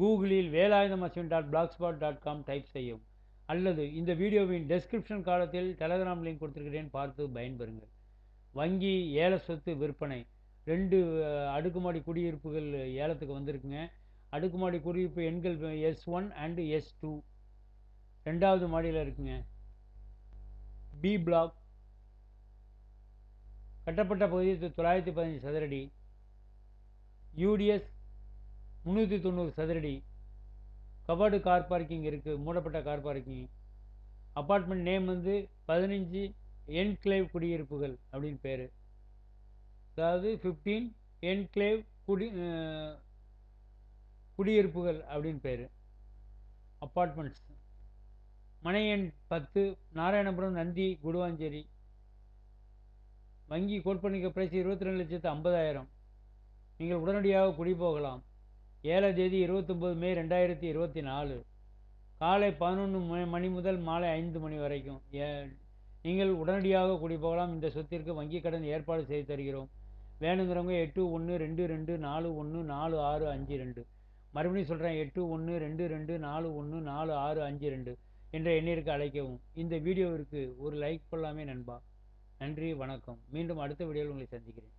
கூகுளில் Velayudham Ashwin dot blogspot dot com type செய்யும் அல்லது இந்த வீடியோவின் டெஸ்கிரிப்ஷன் காலத்தில் டெலகிராம் லிங்க் கொடுத்துருக்கிறேன் பார்த்து பயன்பெறுங்கள். வங்கி ஏல சொத்து விற்பனை. ரெண்டு அடுக்குமாடி குடியிருப்புகள் ஏலத்துக்கு வந்திருக்குங்க. அடுக்குமாடி குடியிருப்பு எண்கள் S one and S two ரெண்டாவது மாடியில் இருக்குங்க. பி பிளாக் கட்டப்பட்ட பகுதி தொள்ளாயிரத்தி பதினஞ்சு சதுரடி. யூடிஎஸ் முந்நூற்றி தொண்ணூறு சதுரடி. கவர்டு கார் பார்க்கிங் இருக்குது மூடப்பட்ட கார் பார்க்கிங் அப்பார்ட்மெண்ட் நேம் வந்து பதினஞ்சு என்க்ளேவ் குடியிருப்புகள் அப்படின்னு பேர். அதாவது ஃபிஃப்டீன் என்க்ளேவ் குடி குடியிருப்புகள் அப்படின்னு பேர். அப்பார்ட்மெண்ட்ஸ் மனை எண் பத்து நாராயணபுரம் நந்தி குடுவாஞ்சேரி. வங்கி கோட்பணிக்க பிரைஸ் இருபத்தி ரெண்டு லட்சத்து ஐம்பதாயிரம். நீங்கள் உடனடியாக குடி போகலாம் ஏழாம் தேதி இருபத்தொம்போது மே ரெண்டாயிரத்தி இருபத்தி நாலு. காலை பதினொன்று மணி முதல் மாலை ஐந்து மணி வரைக்கும். ஏ நீங்கள் உடனடியாக கூடி போகலாம் இந்த சொத்திற்கு வங்கி கடன் ஏற்பாடு செய்து தருகிறோம். வேணுங்கிறவங்க எட்டு ஒன்று ரெண்டு ரெண்டு நாலு ஒன்று நாலு ஆறு அஞ்சு ரெண்டு. மறுபடியும் சொல்கிறேன் எட்டு ஒன்று ரெண்டு ரெண்டு நாலு ஒன்று நாலு ஆறு அஞ்சு ரெண்டு என்ற எண்ணிற்கு அழைக்கவும். இந்த வீடியோவிற்கு ஒரு லைக் கொள்ளாமே நண்பா. நன்றி வணக்கம். மீண்டும் அடுத்த வீடியோவில் உங்களை சந்திக்கிறேன்.